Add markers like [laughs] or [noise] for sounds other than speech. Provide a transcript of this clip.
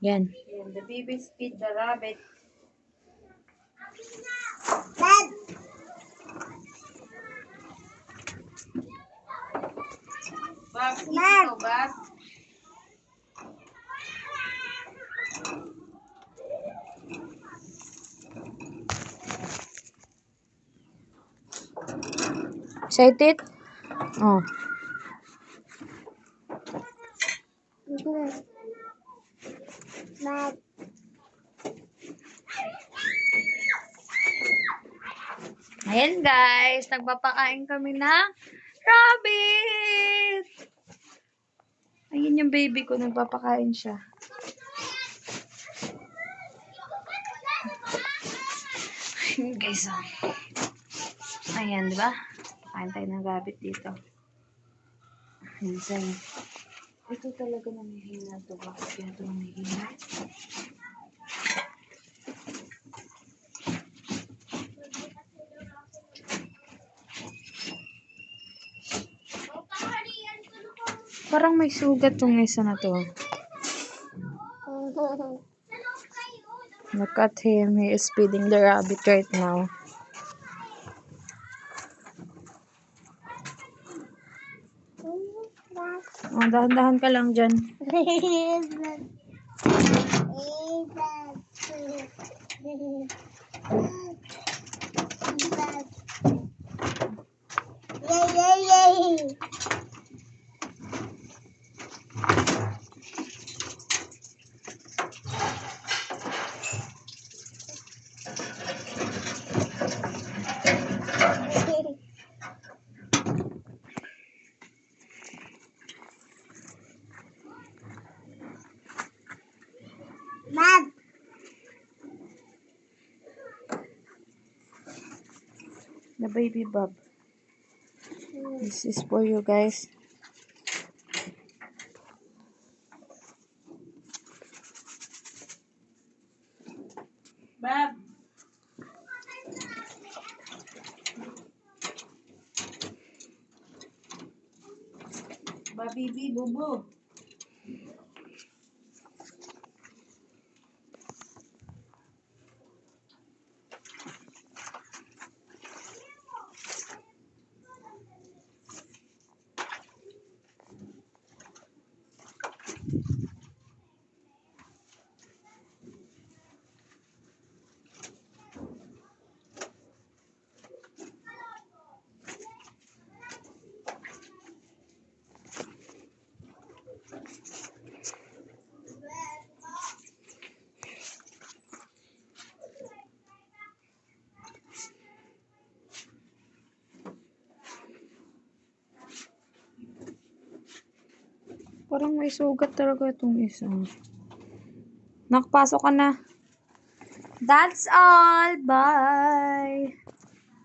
Yan. Ayan, the baby feed the rabbit. Dad! Bob, ito, Bob. Excited? Oh. Dad! Ayan guys, nagpapakain kami ng rabbit! Ayun yung baby ko, nagpapakain siya. Ayun guys, oh. Ayan, di ba? Pakain tayo ng rabbit dito. Minsan, ito talaga namihina to. Bakit kaya ito namihina? Parang may sugat tong isa na to. [laughs] Look at him. He is feeding the rabbit right now. Oh, dahan-dahan ka lang dyan. Mad! The baby bub. This is for you guys. Bob. Bobby B, bubu. Parang may sugat talaga itong isa. Nakapasok ka na. That's all. Bye.